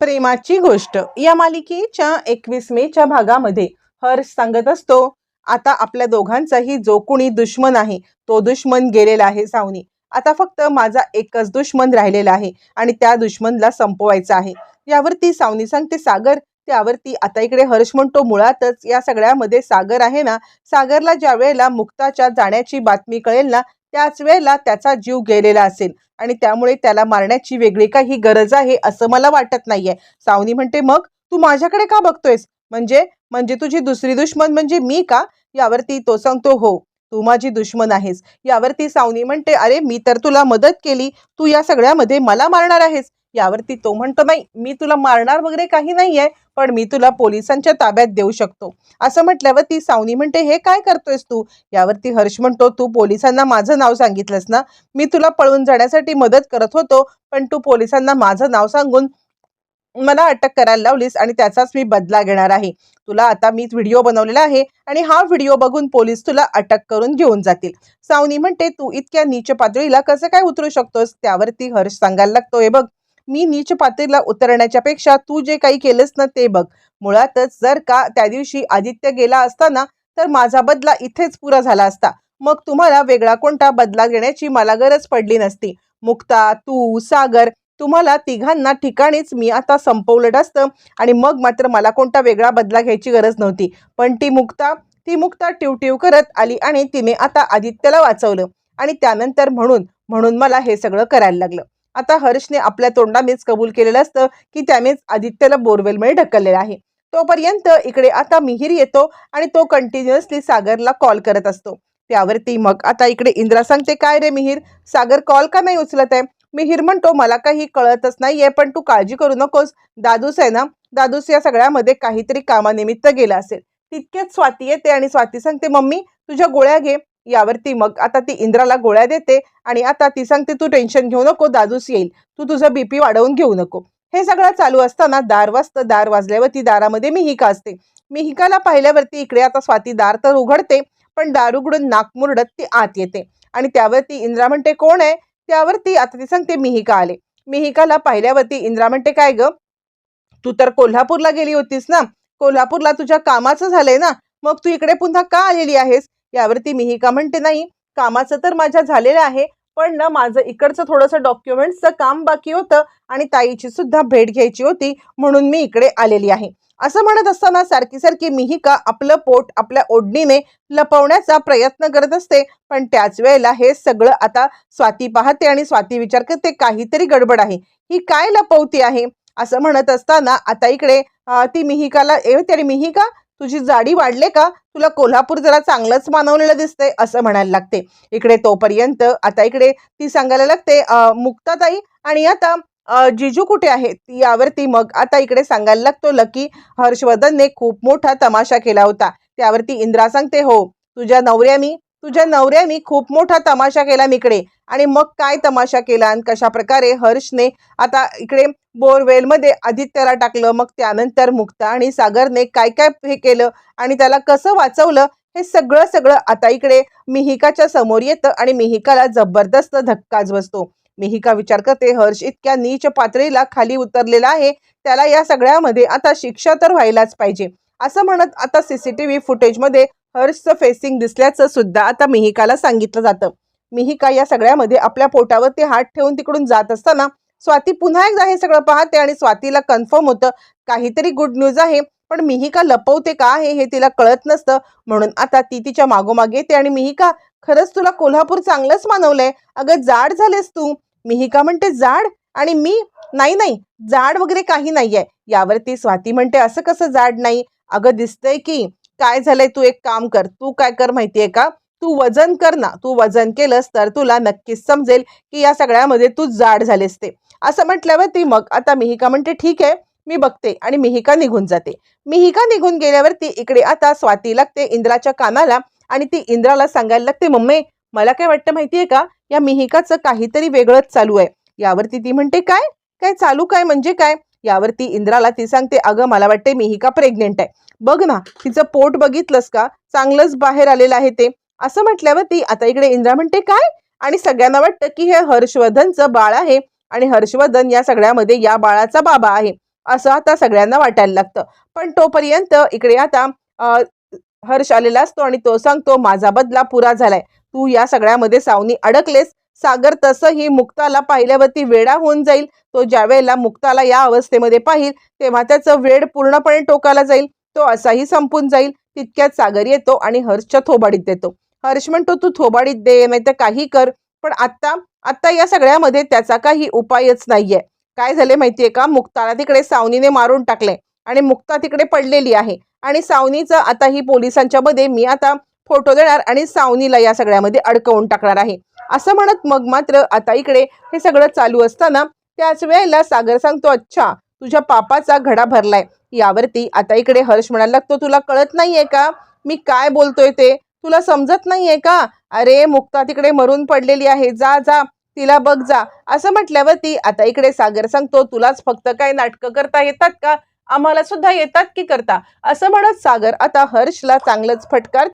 प्रेमाची गोष्ट. या मालिकेच्या एकवीस मेच्या भागामध्ये हर्ष सांगत असतो आता आपल्या दोघांचाही जो कुणी दुश्मन आहे तो दुश्मन गेलेला आहे सावनी. आता फक्त माझा एकच दुश्मन राहिलेला आहे आणि त्या दुश्मनला संपवायचा आहे. यावरती सावनी सांगते सागर त्यावरती आता इकडे हर्ष म्हणतो मुळातच या सगळ्यामध्ये सागर आहे ना सागरला ज्या वेळेला मुक्ताच्या जाण्याची बातमी कळेल ना त्याच वेळेला त्याचा जीव गेलेला असेल. आणि त्यामुळे त्याला मारण्याची वेगळी काही गरज आहे असं मला वाटत नाहीये. सावनी म्हणते मग तू माझ्याकडे का बघतोयस? म्हणजे म्हणजे तुझी दुसरी दुश्मन म्हणजे मी का? यावरती तो सांगतो हो तू माझी दुश्मन आहेस. यावरती सावनी म्हणते अरे मी तर तुला मदत केली. तू या सगळ्यामध्ये मला मारणार आहेस. यावरती तो म्हणतो नाही मी तुला मारणार वगैरे काही नाहीये. पण मी तुला पोलिसांच्या ताब्यात देऊ शकतो. असं म्हटल्यावर ती सावनी म्हणते हे काय करतोयस तू? यावरती हर्ष म्हणतो तू पोलिसांना माझं नाव सांगितलंस ना? मी तुला पळून जाण्यासाठी मदत करत होतो पण तू पोलिसांना माझं नाव सांगून मला अटक करायला लावलीस आणि त्याचाच मी बदला घेणार आहे. तुला आता मी व्हिडिओ बनवलेला आहे आणि हा व्हिडिओ बघून पोलीस तुला अटक करून घेऊन जातील. सावनी म्हणते तू इतक्या नीच पातळीला कसं काय उतरू शकतोस? त्यावरती हर्ष सांगायला लागतो हे बघ मी नीच पातळीला उतरण्याच्या पेक्षा तू जे काही केलंस ना ते बघ. मुळातच जर का त्या दिवशी आदित्य गेला असता ना तर माझा बदला इथेच पुरा झाला असता. मग तुम्हाला वेगळा कोणता बदला घेण्याची मला गरज पडली नसती. मुक्ता तू सागर तुम्हाला तिघांना ठिकाणीच मी आता संपवलं असतं आणि मग मात्र मला कोणता वेगळा बदला घ्यायची गरज नव्हती. पण ती मुक्ता ती मुक्ता टिवटिव करत आली आणि तिने आता आदित्यला वाचवलं. आणि त्यानंतर म्हणून म्हणून मला हे सगळं करायला लागलं. आता हर्षने आपल्या तोंडानेच कबूल केलेलं असतं की त्यानेच आदित्यला बोरवेलमध्ये ढकललेलं आहे. तोपर्यंत इकडे आता मिहीर येतो आणि तो कंटिन्युअसली सागरला कॉल करत असतो. त्यावरती मग आता इकडे इंद्रा सांगते काय रे मिहीर? सागर कॉल का नाही उचलत आहे? मिहीर म्हणतो मला काही कळतच नाहीये पण तू काळजी करू नकोस. दादूस आहे ना? दादूस या सगळ्यामध्ये काहीतरी कामानिमित्त गेला असेल. तितक्यात स्वाती येते आणि स्वाती सांगते मम्मी तुझ्या गोळ्या घे. यावरती मग आता ती इंद्राला गोळ्या देते आणि आता ती सांगते तू टेन्शन घेऊ नको दादूस येईल. तू तुझं बीपी वाढवून घेऊ नको. हे सगळं चालू असताना दार वाजतं दार वाजल्यावरती दारामध्ये मिहिका असते. मिहिकाला पाहिल्यावरती इकडे आता स्वाती दार तर उघडते पण दार उघडून नाक मुरडत ती आत येते. आणि त्यावरती इंद्रा म्हणते कोण आहे? त्यावरती आता ती सांगते मिहिका आले. मिहिकाला पाहिल्यावरती इंद्रा म्हणते काय ग? तू तर कोल्हापूरला गेली होतीस ना? कोल्हापूरला तुझ्या कामाचं झालंय ना? मग तू इकडे पुन्हा का आलेली आहेस? यावरती मिहिका म्हणते नाही. कामाचं तर माझ्या झालेलं आहे पण ना माझं इकडचं थोडंसं डॉक्युमेंट्सचं काम बाकी होतं आणि ताईची सुद्धा भेट घ्यायची होती म्हणून मी इकडे आलेली आहे. असं म्हणत असताना सारखी सारखी मिहिका आपलं पोट आपल्या ओढणीने लपवण्याचा प्रयत्न करत असते पण त्याच वेळेला हे सगळं आता स्वाती पाहते आणि स्वाती विचार करते काहीतरी गडबड आहे. ही काय लपवती आहे? असं म्हणत असताना आता इकडे ती मिहिकाला ए तरी मिहिका तुझी जाडी वाढले का? तुला कोल्हापूर जरा चांगलंच मानवलेलं दिसतंय असं म्हणायला लागते. इकडे तोपर्यंत आता इकडे ती सांगायला लागते मुक्ताताई आणि आता जिजू कुठे आहेत यावरती मग आता इकडे सांगायला लागतो लकी. हर्षवर्धनने खूप मोठा तमाशा केला होता. त्यावरती इंद्रा सांगते हो तुझ्या नवऱ्यानी तुझ्या नवऱ्यानी खूप मोठा तमाशा केला इकडे. आणि मग काय तमाशा केला आणि कशा प्रकारे हर्षने आता इकडे बोरवेलमध्ये आदित्यला टाकलं मग त्यानंतर मुक्ता आणि सागरने काय काय हे केलं आणि त्याला कसं वाचवलं हे सगळं सगळं आता इकडे मिहिकाच्या समोर येतं आणि मिहिकाला जबरदस्त धक्काच बसतो. मिहिका विचार करते हर्ष इतक्या नीच पातळीला खाली उतरलेला आहे त्याला या सगळ्यामध्ये आता शिक्षा तर व्हायलाच पाहिजे. असं म्हणत आता सीसीटीव्ही फुटेजमध्ये हर्षचं फेसिंग दिसल्याचं सुद्धा आता मिहिकाला सांगितलं जातं. मिहिका या सगळ्यामध्ये आपल्या पोटावरती हात ठेवून तिकडून जात असताना स्वाती पुन्हा एकदा हे सगळं पाहते आणि स्वातीला कन्फर्म होतं काहीतरी गुड न्यूज आहे पण मिहिका लपवते का आहे हे तिला कळत नसतं. म्हणून आता ती तिच्या मागोमाग येते आणि मिहिका खरंच तुला कोल्हापूर चांगलंच मानवलंय. अगं जाड झालेस तू. मिहिका म्हणते जाड? आणि मी? नाही नाही. जाड वगैरे काही नाहीये. यावरती स्वाती म्हणते असं कसं जाड नाही? अगं दिसतंय की काय झालंय? तू एक काम कर. तू काय कर माहितीये का? तू वजन कर ना. तू वजन केलंस तर तुला नक्कीच समजेल की या सगळ्यामध्ये तू जाड झालेस ते. असं म्हटल्यावरती मग आता मिहिका म्हणते ठीक आहे मी बघते. आणि मिहिका निघून जाते. मिहिका निघून गेल्यावरती इकडे आता स्वाती लागते इंद्राच्या कानाला आणि ती इंद्राला सांगायला लागते मम्मी मला काय वाटतं माहितीये का? या मिहिकाचं काहीतरी वेगळंच चालू आहे. यावरती ती म्हणते काय? काय चालू काय? म्हणजे काय? यावरती इंद्राला ती सांगते अगं मला वाटते मी ही का प्रेग्नेंट आहे. बघ ना तिचं पोट बघितलंस का? चांगलंच बाहेर आलेलं आहे ते. असं म्हटल्यावर ती आता इकडे इंद्रा म्हणते काय? आणि सगळ्यांना वाटतं की हे हर्षवर्धनचं बाळ आहे आणि हर्षवर्धन या सगळ्यामध्ये या बाळाचा बाबा आहे. असं आता सगळ्यांना वाटायला लागतं. पण तोपर्यंत इकडे आता हर्ष आलेला असतो आणि तो सांगतो माझा बदला पुरा झालाय. तू या सगळ्यामध्ये सावनी अडकलेस सागर तसंही मुक्ताला पाहिल्यावरती वेडा होऊन जाईल. तो ज्यावेळेला मुक्ताला या अवस्थेमध्ये पाहिल तेव्हा त्याचं वेड पूर्णपणे टोकाला जाईल. तो असाही संपून जाईल. तितक्यात सागर येतो आणि हर्षच्या थोबाडीत देतो. हर्ष म्हणतो तू थोबाडीत दे नाही तर काही कर. पण आत्ता आत्ता या सगळ्यामध्ये त्याचा काही उपायच नाहीये. काय झाले माहितीये का? मुक्ताला तिकडे सावनीने मारून टाकले आणि मुक्ता तिकडे पडलेली आहे. आणि सावनीचं आता ही पोलिसांच्या मध्ये मी आता फोटो देणार आणि सावनीला या सगळ्यामध्ये अडकवून टाकणार आहे. असं म्हणत मग मात्र आता इकडे हे सगळं चालू असताना त्याच वेळेला सागर सांगतो अच्छा तुझ्या पापाचा घडा भरलाय. यावरती आता इकडे हर्ष म्हणायला लागतो तुला कळत नाहीये का? मी काय बोलतोय ते? तुला समजत नाहीये का? अरे मुक्ता तिकडे मरून पडलेली आहे. जा जा तिला बघ जा. असं म्हटल्यावरती आता इकडे सागर सांगतो तुलाच फक्त काय नाटकं करता येतात का? आम्हाला सुद्धा येतात की करता? असं म्हणत सागर आता हर्षला चांगलंच फटकार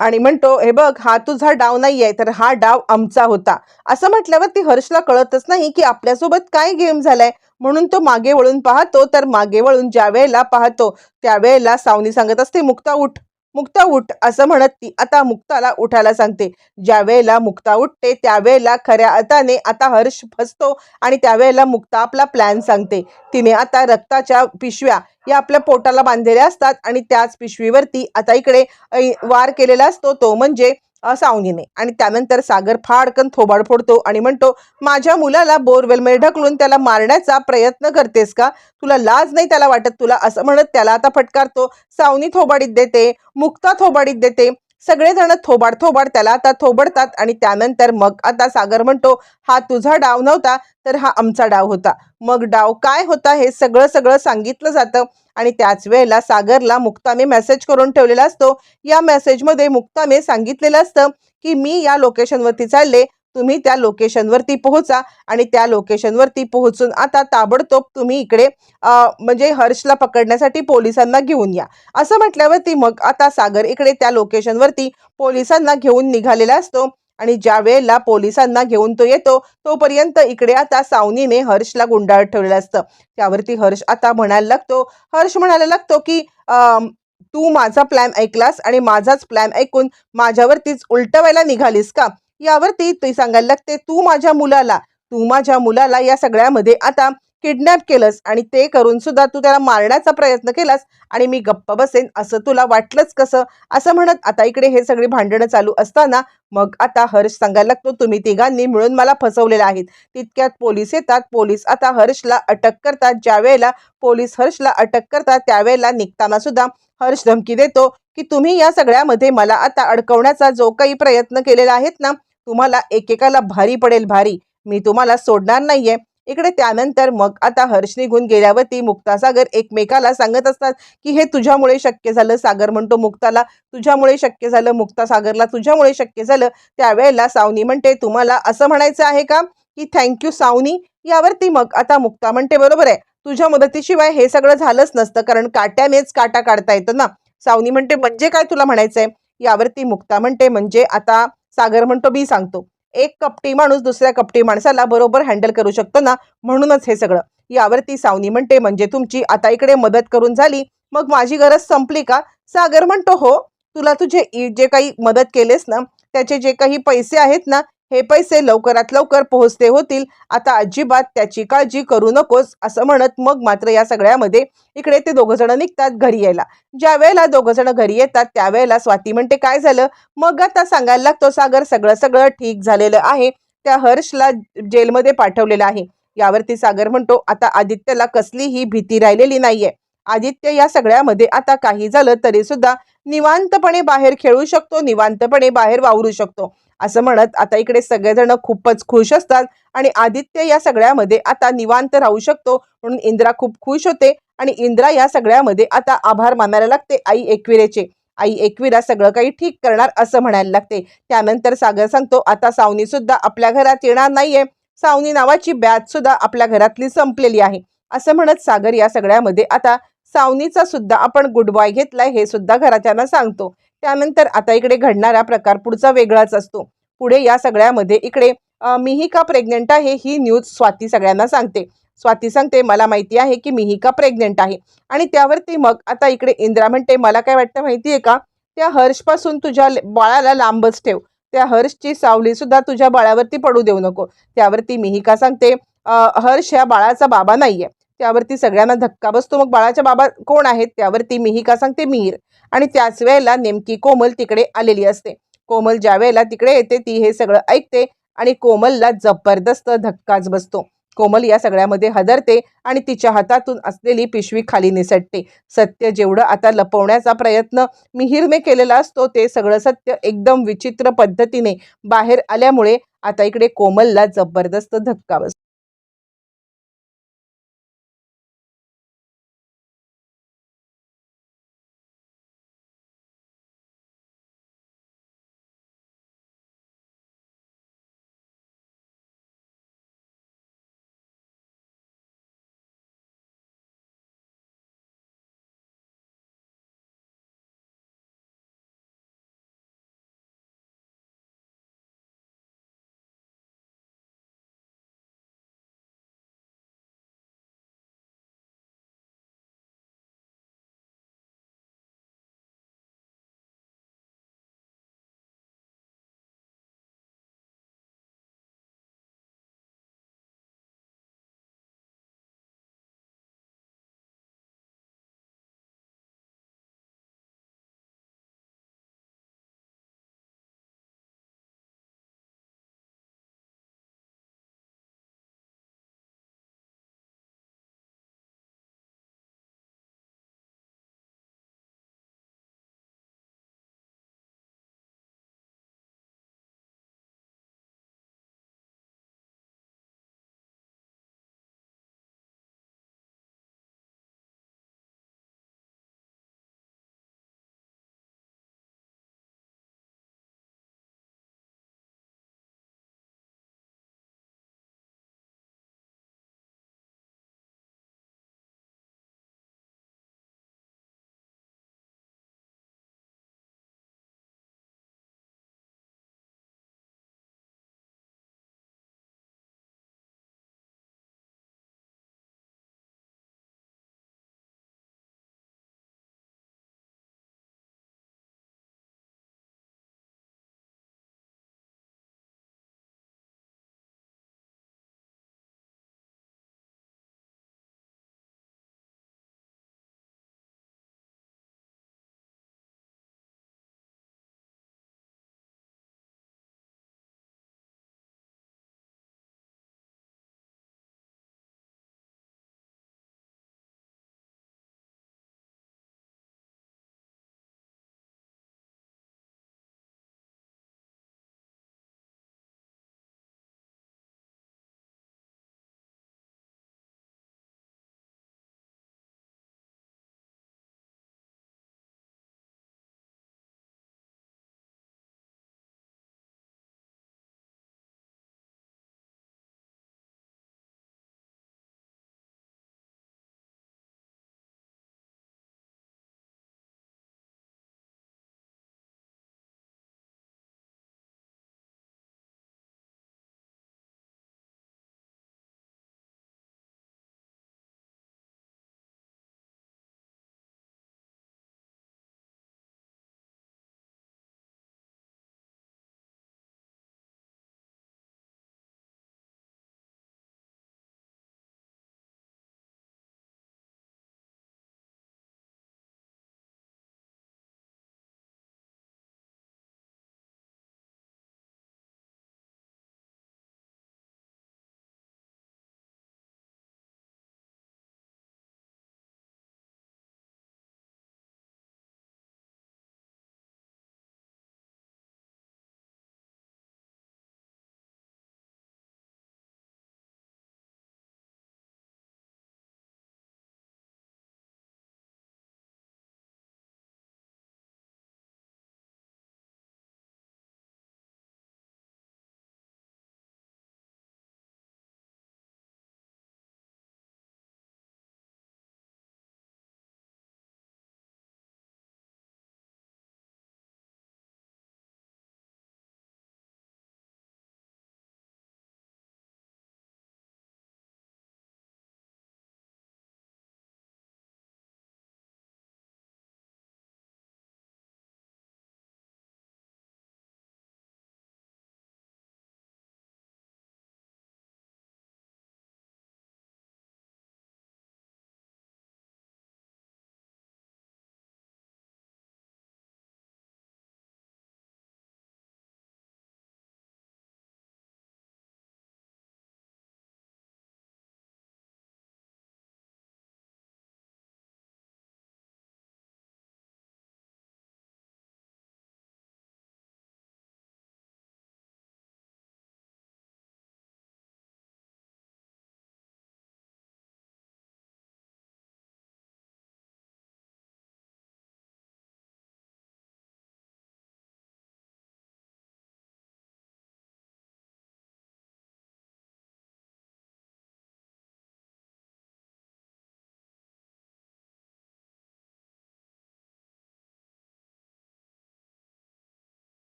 आणि म्हणतो हे बघ हा तुझा डाव नाही आहे तर हा डाव आमचा होता. असं म्हटल्यावर ती हर्षला कळतच नाही की आपल्यासोबत काय गेम झालाय. म्हणून तो मागे वळून पाहतो तर मागे वळून ज्या वेळेला पाहतो त्यावेळेला सावनी सांगत असते मुक्ता उठ. मुक्ता उठ असं म्हणत ती आता मुक्ताला उठायला सांगते. ज्या वेळेला मुक्ता उठते त्यावेळेला खऱ्या अर्थाने आता हर्ष फसतो आणि त्यावेळेला मुक्ता आपला प्लॅन सांगते. तिने आता रक्ताच्या पिशव्या या आपल्या पोटाला बांधलेल्या असतात आणि त्याच पिशवीवरती आता इकडे ऐ, वार केलेला असतो. तो म्हणजे असावनीने. आणि त्यानंतर सागर फाडकन थोबाड फोडतो आणि म्हणतो माझ्या मुलाला बोरवेलमध्ये ढकलून त्याला मारण्याचा प्रयत्न करतेस का? तुला लाज नाही त्याला वाटत? तुला असं म्हणत त्याला आता फटकारतो. सावनी थोबाडीत देते मुक्ता थोबाडीत देते सगळेजण थोबाड थोबाड त्याला आता थोबडतात आणि त्यानंतर मग आता सागर म्हणतो हा तुझा डाव नव्हता तर हा आमचा डाव होता. मग डाव काय होता हे सगळं सगळं सांगितलं जातं आणि त्याच वेळेला सागरला मुक्ताने मेसेज करून ठेवलेला असतो. या मेसेजमध्ये मुक्ताने सांगितलेलं असतं की मी या लोकेशनवरती चालले तुम्ही त्या लोकेशनवरती पोहोचा आणि त्या लोकेशनवरती पोहोचून आता ताबडतोब तुम्ही इकडे म्हणजे हर्षला पकडण्यासाठी पोलिसांना घेऊन या. असं म्हटल्यावरती मग आता सागर इकडे त्या लोकेशनवरती पोलिसांना घेऊन निघालेला असतो आणि ज्या वेळेला पोलिसांना घेऊन तो येतो तोपर्यंत इकडे आता सावनीने हर्षला गुंडाळत ठेवलेलं असतं. त्यावरती हर्ष आता म्हणायला लागतो हर्ष म्हणायला लागतो की तू माझा प्लॅन ऐकलास आणि माझाच प्लॅन ऐकून माझ्यावरतीच उलटवायला निघालीस का? यावरती ती सांगायला लागते तू माझ्या मुलाला तू माझ्या मुलाला या सगळ्यामध्ये आता किडनॅप केलंस आणि ते करून सुद्धा तू त्याला मारण्याचा प्रयत्न केलास आणि मी गप्प बसेन असं तुला वाटलंच कसं? असं म्हणत आता इकडे हे सगळी भांडणं चालू असताना मग आता हर्ष सांगायला लागतो तुम्ही तिघांनी मिळून मला फसवलेला आहेत. तितक्यात पोलीस येतात पोलीस आता हर्षला अटक करतात. ज्या वेळेला पोलीस हर्षला अटक करतात त्यावेळेला निघताना सुद्धा हर्ष धमकी देतो की तुम्ही या सगळ्यामध्ये मला आता अडकवण्याचा जो काही प्रयत्न केलेला आहेत ना तुम्हाला एकेकाला भारी पडेल भारी. मी तुम्हाला सोडणार नाहीये. इकडे त्यानंतर मग आता हर्ष निघून गेल्यावरती मुक्ता सागर एकमेकाला सांगत असतात की हे तुझ्यामुळे शक्य झालं सागर म्हणतो मुक्ताला. तुझ्यामुळे शक्य झालं मुक्ता सागरला तुझ्यामुळे शक्य झालं. त्यावेळेला सावनी म्हणते तुम्हाला असं म्हणायचं आहे का? की थँक्यू सावनी. यावरती मग आता मुक्ता म्हणते बरोबर आहे. तुझ्या मदतीशिवाय हे सगळं झालंच नसतं कारण काट्यानेच काटा काढता येतं ना. सावनी म्हणते म्हणजे काय तुला म्हणायचंय? यावरती मुक्ता म्हणते म्हणजे आता सागर म्हणतो मी सांगतो एक कपटी माणूस दुसऱ्या कपटी माणसाला बरोबर हँडल करू शकतो ना? म्हणूनच हे सगळं. यावरती सावनी म्हणते म्हणजे तुमची आता इकडे मदत करून झाली मग माझी गरज संपली का? सागर म्हणतो हो तुला तुझे जे काही मदत केलेस ना त्याचे जे काही पैसे आहेत ना हे पैसे लवकरात लवकर पोहोचते होतील. आता अजिबात त्याची काळजी करू नकोस असं म्हणत मग मात्र या सगळ्यामध्ये इकडे ते दोघं जण निघतात घरी यायला. ज्या वेळेला दोघं जण घरी येतात त्यावेळेला स्वाती म्हणते काय झालं? मग आता सांगायला लागतो सागर सगळं सगळं ठीक झालेलं आहे. त्या हर्षला जेलमध्ये पाठवलेलं आहे. यावरती सागर म्हणतो आता आदित्यला कसलीही भीती राहिलेली नाहीये. आदित्य या सगळ्यामध्ये आता काही झालं तरी सुद्धा निवांतपणे बाहेर खेळू शकतो निवांतपणे बाहेर वावरू शकतो. असं म्हणत आता इकडे सगळेजण खूपच खुश असतात आणि आदित्य या सगळ्यामध्ये आता निवांत राहू शकतो. म्हणून इंद्रा खूप खुश होते आणि इंद्रा या सगळ्यामध्ये आता आभार मानायला लागते आई एकविरेचे. आई एकविरा सगळं काही ठीक करणार असं म्हणायला लागते. त्यानंतर सागर सांगतो आता सावनी सुद्धा आपल्या घरात येणार नाहीये. सावनी नावाची बॅच सुद्धा आपल्या घरातली संपलेली आहे. असं म्हणत सागर या सगळ्यामध्ये आता सावनीचा सुद्धा आपण गुड बाय घेतलाय हे सुद्धा घराच्यांना सांगतो. त्यानंतर आता इकडे घडणारा प्रकार पुढचा वेगळाच असतो. पुढे या सगळ्यामध्ये इकडे अं, मीही का प्रेग्नेंट आहे ही न्यूज स्वाती सगळ्यांना सांगते. स्वाती सांगते मला माहिती आहे की मिहिका प्रेग्नेंट आहे. आणि त्यावरती मग आता इकडे इंद्रा म्हणते मला काय वाटतं माहिती आहे का? त्या हर्षपासून तुझ्या बाळाला लांबच ठेव. त्या हर्षची सावली सुद्धा तुझ्या बाळावरती पडू देऊ नको. त्यावरती मिहिका सांगते हर्ष ह्या बाळाचा बाबा नाहीये. त्यावरती सगळ्यांना धक्का बसतो. मग बाळाच्या बाबा कोण आहेत? त्यावरती मिहिका सांगते मीर आणि त्याच वेळेला नेमकी कोमल तिकडे आलेली असते. कोमल ज्या वेळेला तिकडे येते ती हे सगळं ऐकते आणि कोमलला जबरदस्त धक्काच बसतो. कोमल या सगळ्यामध्ये हदरते आणि तिच्या हातातून असलेली पिशवी खाली निसटते. सत्य जेवढं आता लपवण्याचा प्रयत्न मिहिरने केलेला असतो ते सगळं सत्य एकदम विचित्र पद्धतीने बाहेर आल्यामुळे आता इकडे कोमलला जबरदस्त धक्का बसतो.